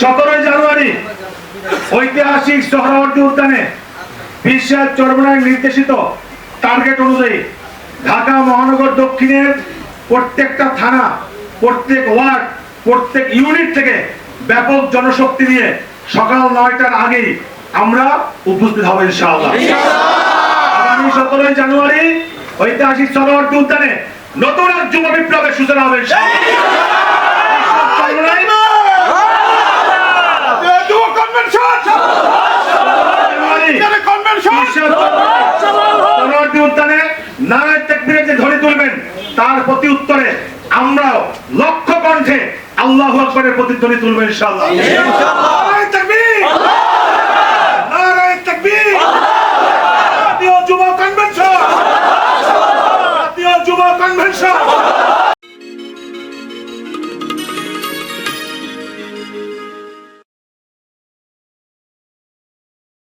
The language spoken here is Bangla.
সতেরোই জানুয়ারি, ঐতিহাসিক সোহরাবর্দী উদ্যানে বিশ্বের চর্মনায় নির্দেশিত টার্গেট অনুযায়ী ঢাকা মহানগর দক্ষিণের প্রত্যেকটা থানা, প্রত্যেক ওয়ার্ড, প্রত্যেক ইউনিট থেকে ব্যাপক জনশক্তি নিয়ে সকাল নয়টার আগেই আমরা উপস্থিত হব ইনশাআল্লাহ। আগামী সতেরোই জানুয়ারি ঐতিহাসিক সরোবর্তী উদ্যানে নতুন এক যুব বিপ্লবের সূচনা হবে ইনশাআল্লাহ। নারায় তেকবিরে যে ধ্বনি তুলবেন, তার প্রতি উত্তরে আমরাও লক্ষ্য কণ্ঠে আল্লাহ আকবরের প্রতিধ্বনি তুলবেন ইনশাআল্লাহ। নারায় তেকবির! নারায় তেকবির! জাতীয় যুব কনভেনশন! জাতীয় যুব কনভেনশন!